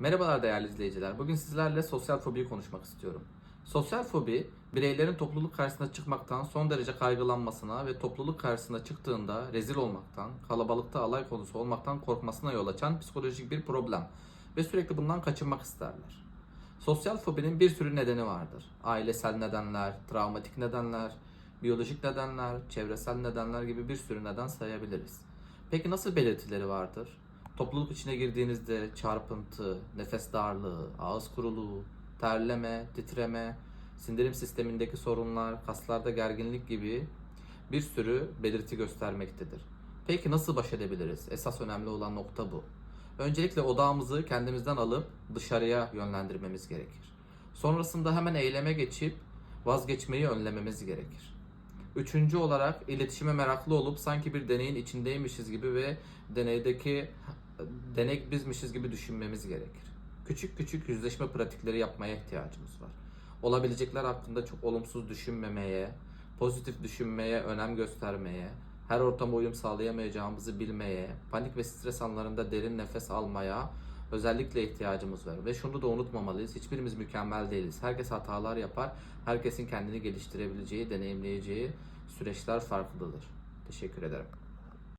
Merhabalar değerli izleyiciler. Bugün sizlerle sosyal fobiyi konuşmak istiyorum. Sosyal fobi, bireylerin topluluk karşısına çıkmaktan son derece kaygılanmasına ve topluluk karşısına çıktığında rezil olmaktan, kalabalıkta alay konusu olmaktan korkmasına yol açan psikolojik bir problem ve sürekli bundan kaçınmak isterler. Sosyal fobinin bir sürü nedeni vardır. Ailesel nedenler, travmatik nedenler, biyolojik nedenler, çevresel nedenler gibi bir sürü neden sayabiliriz. Peki nasıl belirtileri vardır? Topluluk içine girdiğinizde çarpıntı, nefes darlığı, ağız kuruluğu, terleme, titreme, sindirim sistemindeki sorunlar, kaslarda gerginlik gibi bir sürü belirti göstermektedir. Peki nasıl baş edebiliriz? Esas önemli olan nokta bu. Öncelikle odağımızı kendimizden alıp dışarıya yönlendirmemiz gerekir. Sonrasında hemen eyleme geçip vazgeçmeyi önlememiz gerekir. Üçüncü olarak iletişime meraklı olup sanki bir deneyin içindeymişiz gibi ve deneydeki denek bizmişiz gibi düşünmemiz gerekir. Küçük küçük yüzleşme pratikleri yapmaya ihtiyacımız var. Olabilecekler hakkında çok olumsuz düşünmemeye, pozitif düşünmeye önem göstermeye, her ortama uyum sağlayamayacağımızı bilmeye, panik ve stres anlarında derin nefes almaya özellikle ihtiyacımız var. Ve şunu da unutmamalıyız. Hiçbirimiz mükemmel değiliz. Herkes hatalar yapar. Herkesin kendini geliştirebileceği, deneyimleyeceği süreçler farklıdır. Teşekkür ederim.